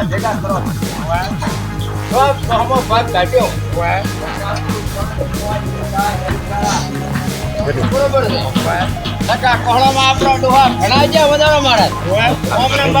આ ભેગા કાઢ્યો બરોબર ટકા કોહળામાં આપણો ડોહા ઘણા છે. વધારો માણસ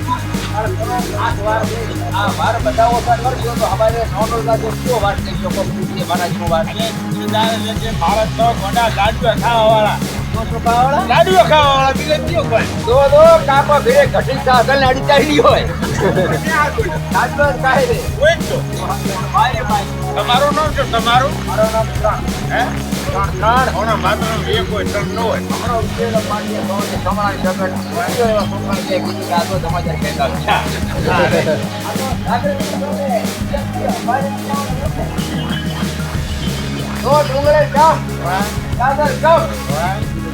આ વાર બતાવો તો કરજો તો અમારે નોન તો કયો વાર થઈ કોઈ પૂછીએ મહારાજનો વાર તો શું ખાવાવાળા? દો દો કાપો ભીડે ઘટી સાગર નાડી ચાલી હોય સાચો જ કાંઈ રે. ભાઈ ભાઈ તમારું નામ છે તમારું મારું નામ ત્રણ હે ત્રણ ત્રણ ઓના માત્ર એક હોય ત્રણ નો હોય અમારો ઉકેલ માન્ય ભાવ છે તમારા જગત બીજો એવા કે આ તો સમાચાર કહેતા છે. આ તો જાગૃતિ કરો ને. તો ડુંગળે જાઓ. દાદર જાઓ.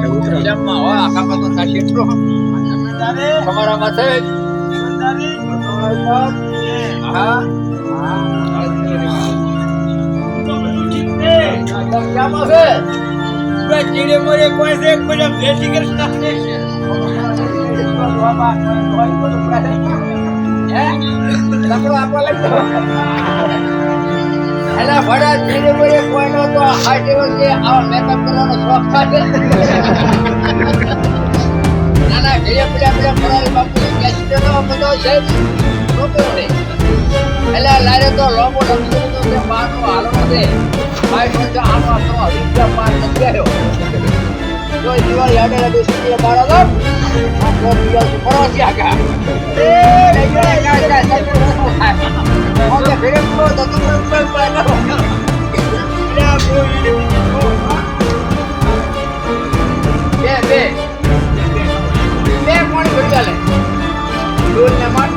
અને ઉતરો જમવા હો આખા પગ સાચે એટલો તમારા માથે હા. ચીડે મોરે કોઈ છે? બધા જય શ્રી કૃષ્ણ હે? લકડો આપવા લાગ્યો. એલા ભડા ધીરે ધીરે કોઈનો ના બધો છે. નહીં લારે તો લોબો લંબો તો તે છે. ભાઈ તો આનો આપણો વિદ્યા પાર જો દિવાળી હાડે લાગે સુખી આ